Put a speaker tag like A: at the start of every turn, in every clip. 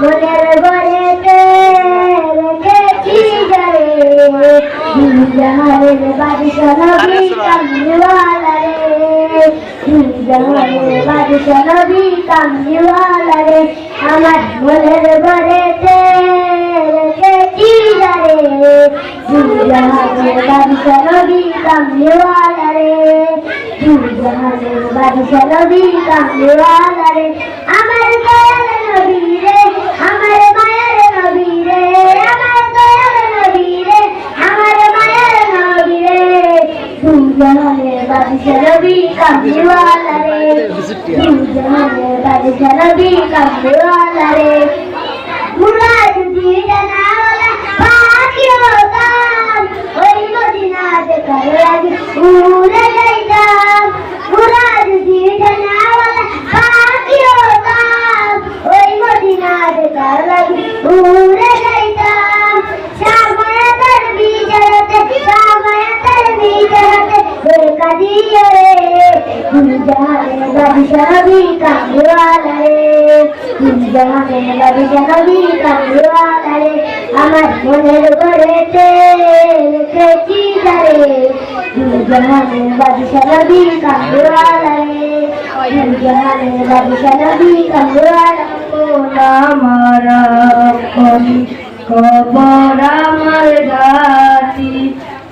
A: মনের ঘরেতে রেখেছি যারে জাহানের বাদশা নবী কামলিওয়ালা রে জাহানের বাদশা নবী আমার মনের ঘরেতে রেখেছি যারে জাহানের বাদশা নবী রে জাহানের বাদশা নবী কামলিওয়ালা রে আমার দয়াল নবী রে আমার মায়ের নবী রে আমার দয়াল নবী রে আমার মায়ের নবী রে জাহানের বাদশা নবী কামলিওয়ালা রে জাহানের বাদশা নবী কামলিওয়ালা রে মুরাদ দিয়ে জানাওয়ালা পাখি হতাম ওই মদিনা দেখার লাগে উড়ে যাইতাম মুরাদ দিয়ে জানাওয়ালা পাখি হতাম ওই মদিনা দেখার লাগে উড়ে যাইতাম সামায়াতের বিচারতে সামায়াতের বিচারতে দেখা দিয়ে রে কামলিওয়ালা রে জাহানের বাদশা নবী কামলিওয়ালা রে আমার মনের ঘরেতে রেখেছি যারে জাহানের বাদশা নবী কামলিওয়ালা রে জাহানের কামলিওয়ালা
B: আমার খবর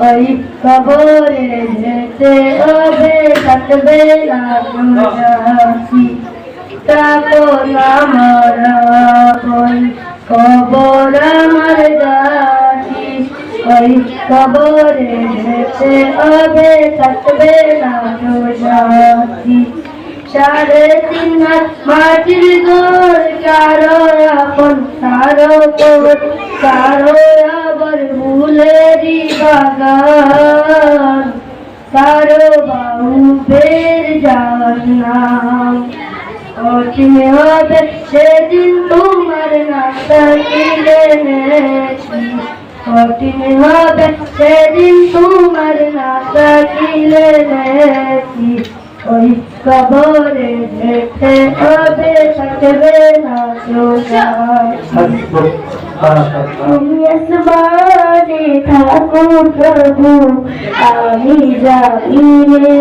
B: ওই খবরে যেতে হবে না জাতি তখন আমার খবর আমার জাতি ওই খবরে যেতে হবে না জাতি সাড়ে তিন হাত মাটির দোর কারও আপন কারও তোর কারও আবার ফুলেরই বাগান। কারও বাহু বের যাওয়ার নাম। কঠিন হবে সেদিন তোমার কিনে নেছি কঠিন হবে সেদিন তোমার নাতা কিনে ওই কবরে যেতে হবে থাকবে আমি জানি রে,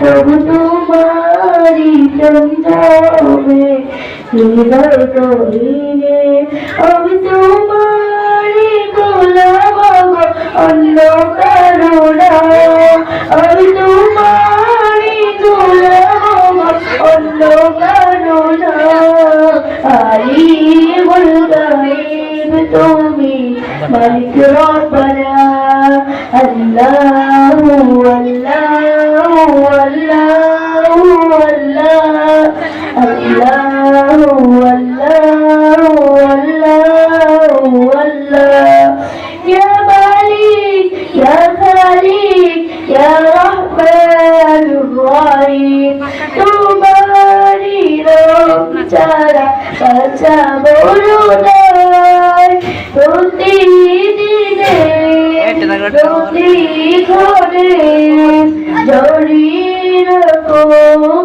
B: প্রভু তোমারি চন্দ্রবে হৃদয় আমি তোমারি গোলাম অন্য করুণা আমি তোমার মালিক রাখো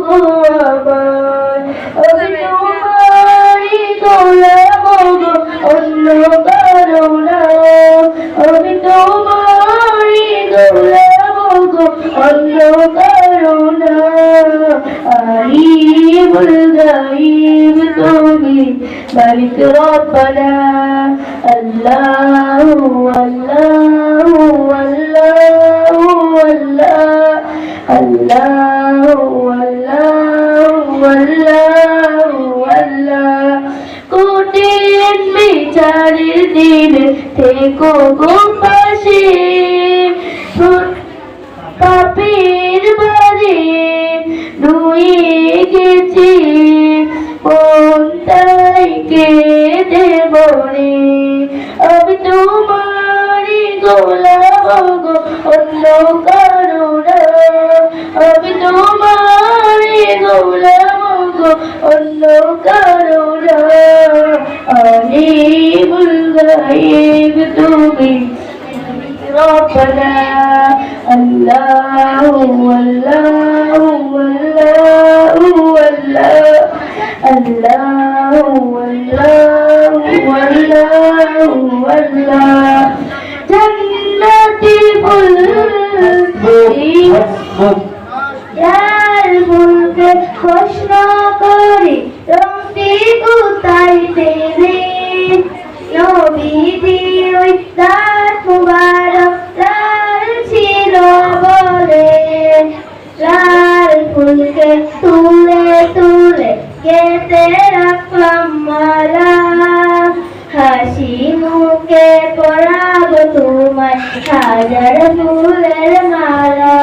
B: গো আমার আমি তোমারি গোলাম অন্য কারও না আমি তোমারি গোলাম অন্য কারও না আলিমুল গাইব তুমি মালিক রব্বানা আল্লাহু আল্লাহু। আল্লাহু আল্লাহু আল্লাহু আল্লাহ কোটির বিচারের দিনে থেকো গো পাশে। পাপের বারে নুয়ে গেছি কোনটাই কে দেবনে আমি তোমারি গোলাম গো, অন্য करुणा عليم الغيب تبي ربنا الله والله
C: والله والله الله والله والله والله
D: جنة
B: الفردوس يا الملك خشنا রংটি কোথায় পেলে নবীজি ওই ছিল বলে। লাল ফুলকে তুলে তুলে কেটে রাখলাম মালা। হাসি মুখে পরাবো তোমায়, হাজার ফুলের মালা।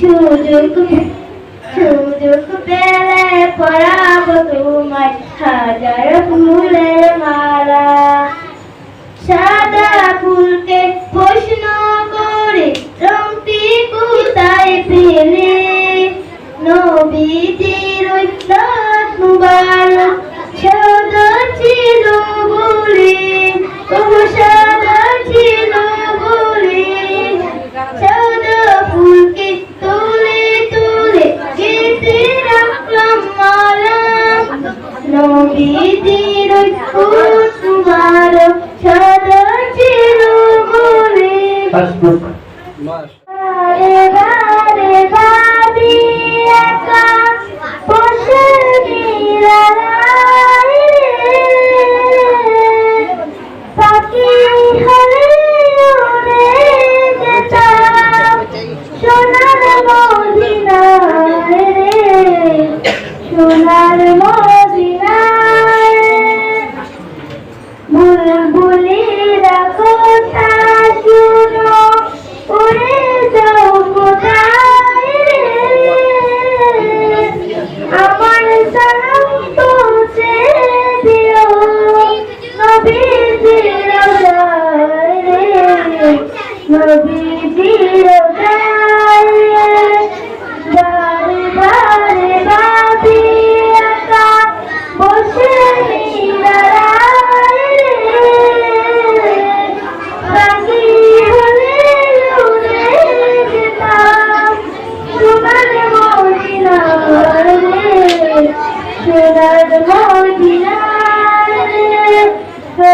B: সুযোগ সুযোগ পেলে পরাবো ফুলের মালা সাদা ফুলকে প্রশ্ন করে রংটি কোথায় পেলে নবীজির মুবারক বুলবুলিরা কথা শুনো উড়ে যাও কোথায় রে? আমার সালাম পৌঁছে দিও নবীজির রে নবীজির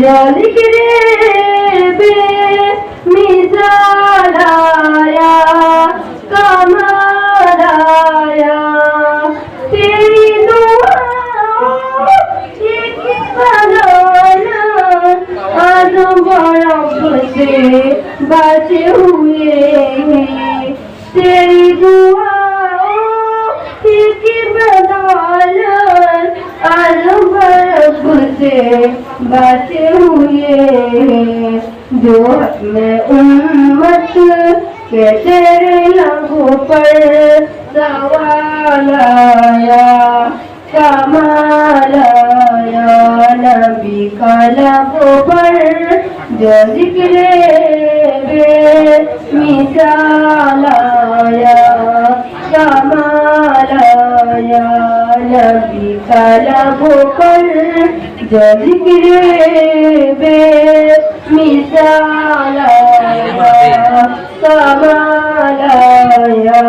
B: জল বে মিজালায়া, কামালায়া। তেরি কি ভালো না আজম বরফ সে বাঁচে হুয়ে। তেরি দোয়া से बचे हुए जो मैं उम्मत के तेरे लहू पर सवाल आया कमाल आया नबी का लहू पर जो ज़िक्र बे मिसाल आया, कमाल आया। नबी का लबो पर जो जिक्र बे मिसाल कमाल या